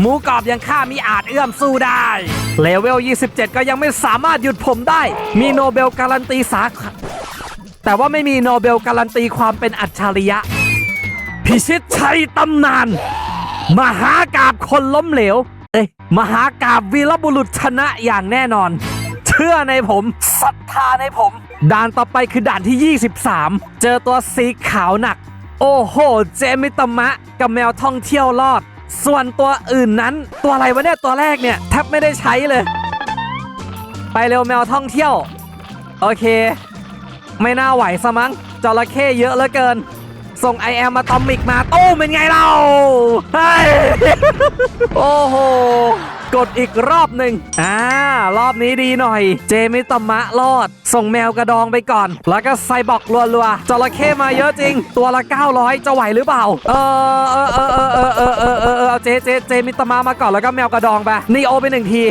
หมูกรอบยังข้ามีอาจเอื้อมสู้ได้ เลเวล 27 ก็ยังไม่สามารถหยุดผมได้ มีโนเบลการันตีสาขาแต่ว่าไม่มีโนเบลการันตีความเป็นอัจฉริยะ พิชิตชัยตำนาน มหากาบคนล้มเหลว เอ้ย มหากาบวีรบุรุษชนะอย่างแน่นอน เชื่อในผมศรัทธาในผม ด่านต่อไปคือด่านที่ 23 เจอตัวสีขาวหนัก โอ้โห เจมิตมะกับแมวท่องเที่ยวรอด ส่วนตัวอื่นนั้นตัวอะไรวะเนี่ยตัวแรกเนี่ยแทบไม่ได้ใช้เลย ไปเร็วแมวท่องเที่ยว โอเค ไม่น่าไหวซะมั้งจระเข้เยอะเหลือเกิน ส่งไอแอมมาตอมิกมาตู้เป็นไงเราเฮ้ยโอ้โหกดอีกรอบหนึ่งอ่ารอบนี้ดีหน่อย เจมิตมะรอด ส่งแมวกระดองไปก่อน แล้วก็ไซบอกรัวๆจระเข้มาเยอะจริง ตัวละ 900 จะไหวหรือเปล่า เออเออเออเออเออเออเออเออเอเอาเจเจเจมิตมะมาก่อนแล้วก็แมวกระดองไปนีโอไปหนึ่งที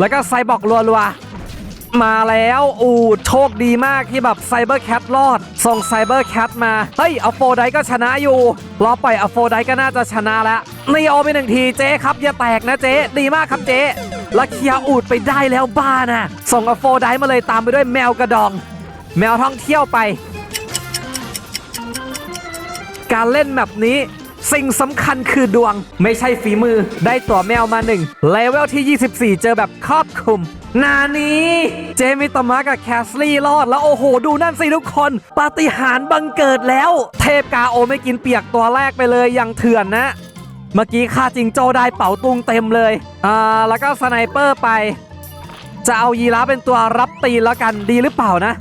แล้วก็ไซบอกรัวๆ มาแล้วอูดโชคดีมากที่แบบไซเบอร์แคทรอด ส่งไซเบอร์แคทมา เฮ้ยเอาโฟไดก็ชนะอยู่ รอปล่อยเอโฟไดก็น่าจะชนะแล้วนี่โอไปหนึ่งทีเจ๊ครับ อย่าแตกนะเจ๊ ดีมากครับเจ๊แล้วเคลียอูดไปได้แล้วบ้านะส่งเอาโฟไดมาเลยตามไปด้วยแมวกระดอง แมวท่องเที่ยวไป การเล่นแบบนี้ สิ่งสำคัญคือดวง ไม่ใช่ฝีมือ ได้ตัวแมวมาหนึ่งเลเวลที่ 24 เจอแบบครอบคลุม นานี้ เจมิตมะกับแคสลี่รอด แล้วโอ้โห ดูนั่นสิทุกคน ปาฏิหาริย์บังเกิดแล้ว เทพกาโอไม่กินเปียกตัวแรกไปเลยอย่างเถื่อนนะ เมื่อกี้ค่าจิงโจ้ได้เป๋าตุงเต็มเลยอ่าแล้วก็สไนเปอร์ไป จะเอายีราเป็นตัวรับตีแล้วกันดีหรือเปล่านะ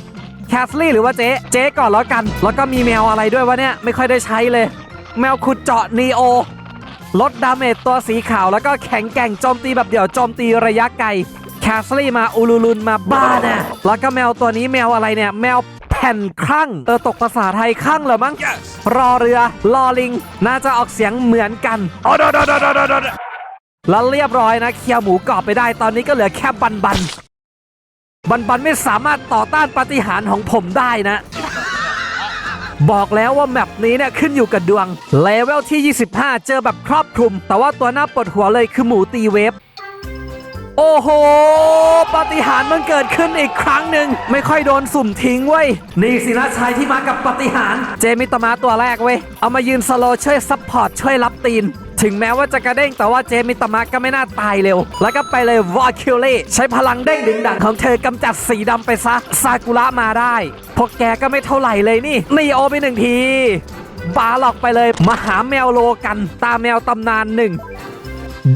แคสลี่หรือว่าเจ๊ เจ๊ก่อนแล้วกัน แล้วก็มีแมวอะไรด้วยวะเนี่ย ไม่ค่อยได้ใช้เลย แมวขุดเจาะนีโอ ลดดาเมจตัวสีขาวแล้วก็แข็งแกร่งโจมตีแบบเดี่ยวโจมตีระยะไกลแคสลี่มาอูลูลุนมาบ้าน่ะแล้วก็แมวตัวนี้แมวอะไรเนี่ย แมวแผ่นครั่งเออตกภาษาไทยครั่งเหรอมั้งรอเรือรอลิง น่าจะออกเสียงเหมือนกันอ๋อดอดอดอดอดอแล้วเรียบร้อยนะเคลียร์หมูกรอบไปได้ตอนนี้ก็เหลือแค่บันบัน บันบันไม่สามารถต่อต้านปาฏิหาริย์ของผมได้นะ บอกแล้วว่าแมปนี้เนี่ยขึ้นอยู่กับดวง เลเวลที่ 25 เจอแบบครอบคลุม แต่ว่าตัวหน้าปวดหัวเลยคือหมูตีเวฟโอ้โห ปาฏิหาริย์มันเกิดขึ้นอีกครั้งหนึ่ง ไม่ค่อยโดนสุ่มทิ้งเว้ย นี่สินะชายที่มากับปาฏิหาริย์ เจมิตมาตัวแรกเว้ย เอามายืนสโลช่วยซัพพอร์ตช่วยรับตีน ถึงแม้ว่าจะกระเด้งแต่ว่าเจมิตามะก็ไม่น่าตายเร็ว แล้วก็ไปเลยวอคิวเล่ใช้พลังเด้งดึงดังของเธอกำจัดสีดำไปซะซากุระมาได้พวกแกก็ไม่เท่าไหร่เลยนี่นีโอไปหนึ่งทีบาหลอกไปเลยมาหาแมวโลกันตาแมวตำนานหนึ่ง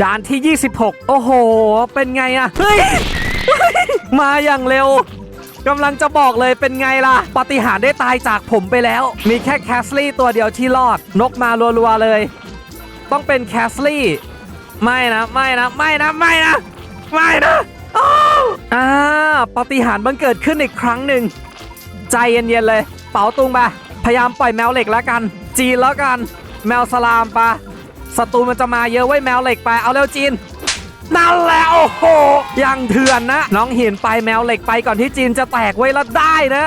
ด่านที่ 26 โอ้โห เป็นไงอะเฮ้ย มาอย่างเร็วกำลังจะบอกเลยเป็นไงล่ะ ปฏิหารได้ตายจากผมไปแล้ว มีแค่แคสลี่ตัวเดียวที่รอด นกมารัวๆเลย ต้องเป็นแคสลี่ไม่นะไม่นะไม่นะไม่นะไม่นะอ้าวอ่าปฏิหารบังเกิดขึ้นอีกครั้งหนึ่ง ใจเย็นๆเลย เป๋าตุงไปพยายามปล่อยแมวเหล็กแล้วกัน จีนแล้วกัน แมวสลามปะศัตรูมันจะมาเยอะไว้ยแมวเหล็กไปเอาเร็วจีนนั่นแหละโอ้โหยังเถื่อนนะ น้องหินไปแมวเหล็กไปก่อนที่จีนจะแตกไว้แล้วได้นะ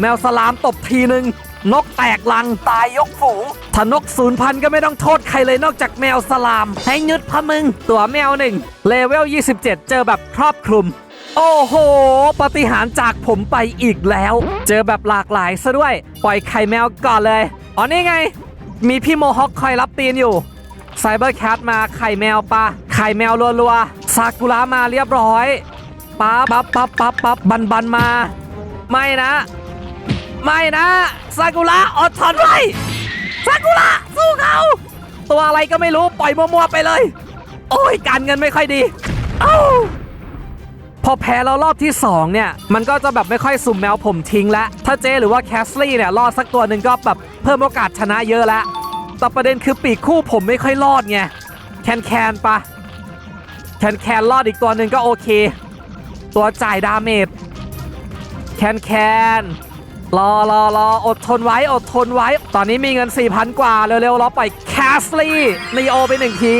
แมวสลามตบทีหนึ่ง นกแตกลังตายยกฝูงถ้านกศูนย์พันก็ไม่ต้องโทษใครเลยนอกจากแมวสลาม ให้งึดพะมึง ตัวแมวหนึ่งเลเวล 27 เจอแบบครอบคลุม โอ้โห ปฏิหารจากผมไปอีกแล้ว เจอแบบหลากหลายซะด้วย ปล่อยไข่แมวก่อนเลย อ๋อนี่ไง มีพี่โมฮอคคอยรับตีนอยู่ไซเบอร์แคทมาไข่แมวปะไข่แมวรัวๆซากุระมาเรียบร้อยปั๊บปั๊บปั๊บปั๊บปั๊บบันบันมา ไม่นะ ไม่นะซากุระอดทนไว้ซากุระสู้เขาตัวอะไรก็ไม่รู้ปล่อยมัวๆไปเลย โอ้ยการเงินไม่ค่อยดี เอ้าพอแพ้แล้วรอบที่ 2 เนี่ย มันก็จะแบบไม่ค่อยสุ่มแมวผมทิ้งแล้ว ถ้าเจหรือว่าแคสลี่เนี่ยรอดสักตัวหนึ่งก็แบบเพิ่มโอกาสชนะเยอะแล้วแต่ประเด็นคือปีกคู่ผมไม่ค่อยรอดไงแคนแคนปะแคนแคนรอดอีกตัวหนึ่งก็โอเค ตัวจ่ายดาเมจแคนแคน รอรอรออดทนไว้อดทนไว้ ตอนนี้มีเงิน 4,000 กว่า เร็วๆรอปล่อยแคสลี่นีโอไปหนึ่งที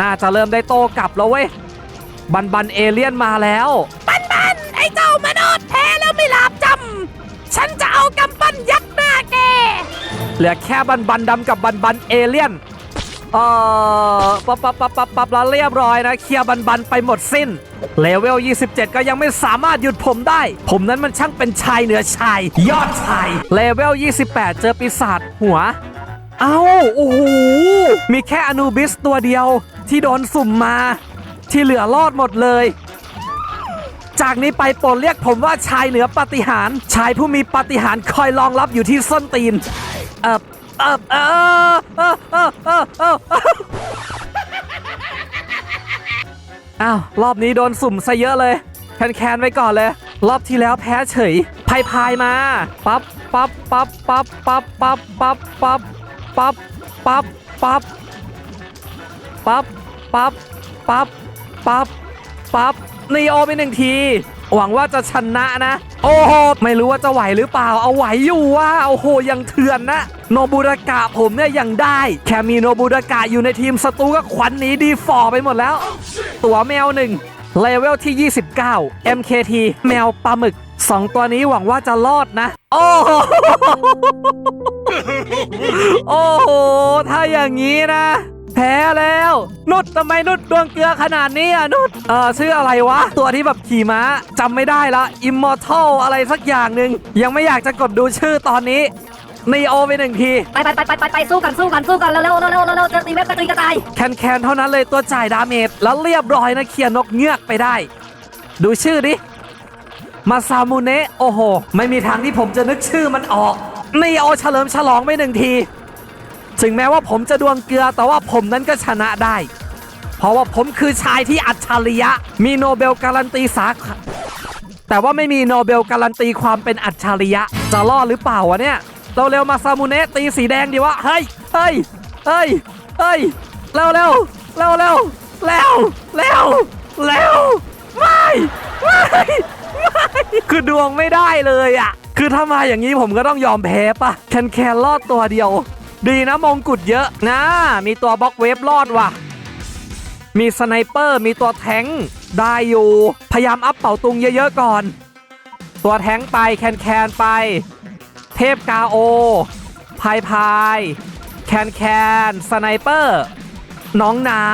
น่าจะเริ่มได้โตกลับแล้วเว้ย บันบันเอเลี่ยนมาแล้ว บันบัน ไอ้เจ้ามนุษย์แพ้แล้วไม่หลาบจำฉันจะเอากำปั้นยัดหน้าแก เหลือแค่บันบันดำกับบันบันเอเลี่ยน เอ่อปับปับปับปับปับแล้วเรียบร้อยนะ เคลียร์บันบันๆไปหมดสิ้น เลเวล 27 ก็ยังไม่สามารถหยุดผมได้ ผมนั้นมันช่างเป็นชายเหนือชาย ยอดชาย เลเวล 28 เจอปีศาจหัว เอ้า โอ้โห มีแค่อนูบิสตัวเดียว ที่โดนสุ่มมา ที่เหลือรอดหมดเลยจากนี้ไปโปรดเรียกผมว่าชายเหนือปฏิหาร ชายผู้มีปฏิหารคอยรองรับอยู่ที่ส้นตีน เออ ออเออเออเออเออเออเอออ้าวรอบนี้โดนสุ่มซะเยอะเลยแคนแคนๆไว้ก่อนเลย รอบที่แล้วแพ้เฉยพายพายมาปั๊บปั๊บปั๊บปั๊บปั๊บปั๊บปั๊บปั๊บปั๊บปั๊บปั๊บปั๊บปั๊บปั๊บปั๊บปั๊บนีโอไปหนึ่งที หวังว่าจะชนะนะ โอ้โห ไม่รู้ว่าจะไหวหรือเปล่า เอาไหวอยู่ว่าโอ้โห ยังเถื่อนนะ โนบุรากะผมเนี่ยยังได้ แค่มีโนบุรากะอยู่ในทีมศัตรูก็ขวัญหนีดีฟอร์ไปหมดแล้ว ตัวแมวหนึ่งเลเวลที่ 29 MKT แมวปลาหมึก 2 ตัวนี้หวังว่าจะรอดนะ โอ้โหโอ้โห ถ้าอย่างนี้นะ แพ้แล้ว นุดทำไมนุดดวงเกลือขนาดนี้อะนุดเออชื่ออะไรวะ ตัวที่แบบขี่ม้าจำไม่ได้ละ Immortal อะไรสักอย่างหนึ่งยังไม่อยากจะกดดูชื่อตอนนี้นีโอไปหนึ่งทีไปไปไปไปไปไปสู้กันสู้กันสู้กันเร็วเร็วเร็วเร็วเร็วจะตีเว็บกระตุยกระจายแคนแคนๆเท่านั้นเลยตัวจ่ายดาเมจแล้วเรียบร้อยนะเคลียร์นกเงือกไปได้ ดูชื่อดิมาซามูเนะโอ้โห ไม่มีทางที่ผมจะนึกชื่อมันออกนี่เอาเฉลิมฉลองไปหนึ่งที ถึงแม้ว่าผมจะดวงเกลือแต่ว่าผมนั้นก็ชนะได้ เพราะว่าผมคือชายที่อัจฉริยะ มีโนเบลการันตีสาขาแต่ว่าไม่มีโนเบลการันตีความเป็นอัจฉริยะ จะรอดหรือเปล่าวะเนี่ยเราเร็วมาซามูเนะตีสีแดงดีวะ เฮ้ย เฮ้ย เฮ้ย เฮ้ย เร็วเร็วเร็วเร็วเร็วเร็วเร็วไม่ไม่ไม่คือดวงไม่ได้เลยอะ คือถ้ามาอย่างนี้ผมก็ต้องยอมแพ้ปะแคนแคนรอดตัวเดียว ดีนะมงกุฎเยอะนะ มีตัวบล็อกเวฟรอดว่ะ มีสไนเปอร์ มีตัวแทงได้อยู่ พยายามอัพเป่าตุงเยอะๆก่อน ตัวแทงไปแคนแคนไป เทพกาโอ พายพายแคนแคนสไนเปอร์น้องน้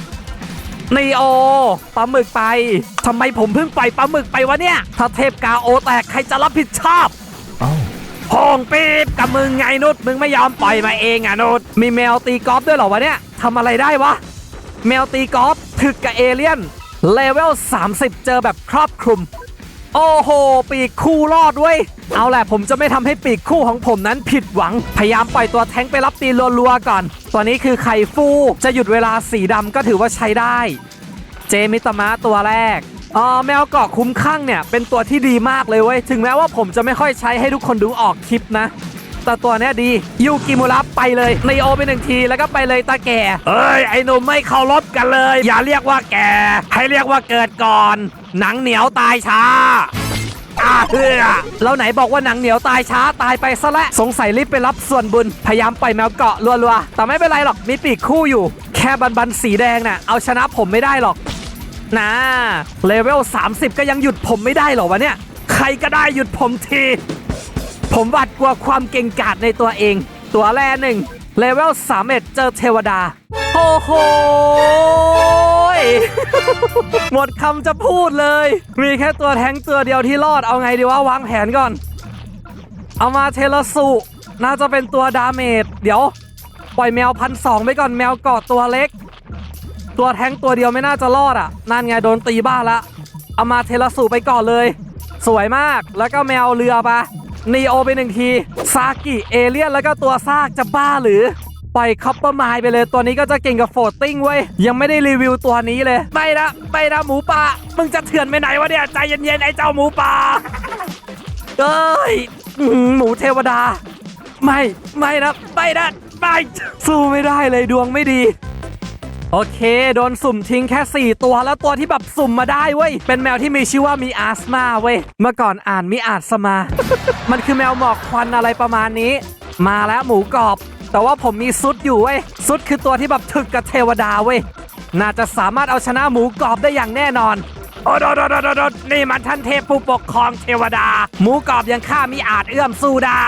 ำนีโอปลาหมึกไปทำไมผมเพิ่งปล่อยปลาหมึกไปวะเนี่ย ถ้าเทพกาโอแตกใครจะรับผิดชอบ ห้องปีบกับมึงไงนุชมึงไม่ยอมปล่อยมาเองอะนุชมีแมวตีกอล์ฟด้วยเหรอวะเนี่ยทำอะไรได้วะ แมวตีกอล์ฟถึกกับเอเลี่ยนเลเวล 30 เจอแบบครอบคลุม โอ้โห ปีกคู่รอดเว้ยเอาแหละผมจะไม่ทำให้ปีกคู่ของผมนั้นผิดหวัง พยายามปล่อยตัวแทงไปรับตีรัวๆก่อน ตัวนี้คือไข่ฟูจะหยุดเวลาสีดำก็ถือว่าใช้ได้ เจมิตมะตัวแรก อ๋อแมวเกาะคุ้มข้างเนี่ยเป็นตัวที่ดีมากเลยเว้ย ถึงแม้ว่าผมจะไม่ค่อยใช้ให้ทุกคนดูออกคลิปนะ แต่ตัวเนี้ยดียูกิมุระไปเลยในโอไปหนึ่งทีแล้วก็ไปเลยตาแก่ เอ้ย ไอ้หนุ่มไม่เคารพกันเลย อย่าเรียกว่าแก่ ให้เรียกว่าเกิดก่อน หนังเหนียวตายช้าอาเพื่อแล้วไหนบอกว่าหนังเหนียวตายช้าตายไปซะและสงสัยรีบไปรับส่วนบุญ พยายามปล่อยแมวเกาะรัวๆแต่ไม่เป็นไรหรอกมีปีกคู่อยู่ แค่บันบันๆสีแดงน่ะเอาชนะผมไม่ได้หรอก นะเลเวล 30 ก็ยังหยุดผมไม่ได้หรอวะเนี่ย ใครก็ได้หยุดผมที ผมหวาดกลัวความเก่งกาจในตัวเอง ตัวแรกหนึ่งเลเวล3เอ็ดเจอเทวดาโอ้โหหมดคำจะพูดเลย มีแค่ตัวแทงตัวเดียวที่รอดเอาไงดีว่าวางแผนก่อน เอามาเทลสุ น่าจะเป็นตัวดาเมจเดี๋ยว ปล่อยแมวพันสองไปก่อนแมวเกาะตัวเล็ก ตัวแท้งตัวเดียวไม่น่าจะรอดอะนั่นไงโดนตีบ้าละเอามาเทลสุไปก่อนเลย สวยมากแล้วก็แมวเรือปะนีโอไปหนึ่งทีซากิเอเลียนแล้วก็ตัวซากจะบ้าหรือปล่อยคอปเปอร์ไมล์ไปเลยตัวนี้ก็จะเก่งกับโฟลตติ้งเว้ย ยังไม่ได้รีวิวตัวนี้เลยไม่นะไม่นะหมูป่ามึงจะเถื่อนไปไหนวะเนี่ย ใจเย็นๆ ไอ้เจ้าหมูป่าเอ้ยหมูเทวดา ไม่ ไม่นะไม่นะไม่สู้ไม่ได้เลยดวงไม่ดี โอเค โดนสุ่มทิ้งแค่ 4 ตัวแล้วตัวที่แบบสุ่มมาได้เว้ย เป็นแมวที่มีชื่อว่ามีอาสมาเว้ย เมื่อก่อนอ่านมีอาสมา มันคือแมวหมอกควันอะไรประมาณนี้ มาแล้วหมูกรอบ แต่ว่าผมมีซุดอยู่เว้ย ซุดคือตัวที่แบบถึกกับเทวดาเว้ย น่าจะสามารถเอาชนะหมูกรอบได้อย่างแน่นอนโอ้โดดโดดโดดโดดนี่มันท่านเทพผู้ปกครองเทวดา หมูกรอบยังข้ามีอาจเอื้อมสู้ได้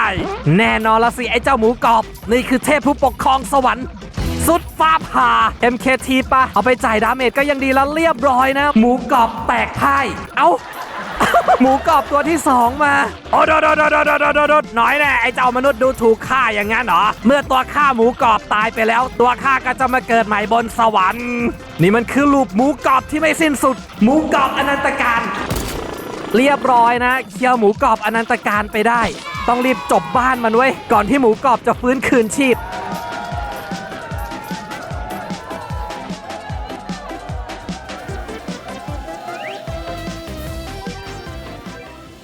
แน่นอนละสิไอ้เจ้าหมูกรอบ นี่คือเทพผู้ปกครองสวรรค์ สุดฟ้าผ่า MKT ปะเอาไปจ่ายดาเมจก็ยังดีแล้วเรียบร้อยนะ หมูกรอบแตกพ่ายเอ้าหมูกรอบตัวที่สองมา โอ้โดดโดดโดดโดดดน้อยแน่ไอ้เจ้ามนุษย์ดูถูกข้าอย่างนั้นเหรอ เมื่อตัวข้าหมูกรอบตายไปแล้ว ตัวข้าก็จะมาเกิดใหม่บนสวรรค์ นี่มันคือลูปหมูกรอบที่ไม่สิ้นสุด หมูกรอบอนันตการ เรียบร้อยนะ เคี่ยวหมูกรอบอนันตการไปได้ ต้องรีบจบบ้านมันไว้ก่อนที่หมูกรอบจะฟื้นคืนชีพ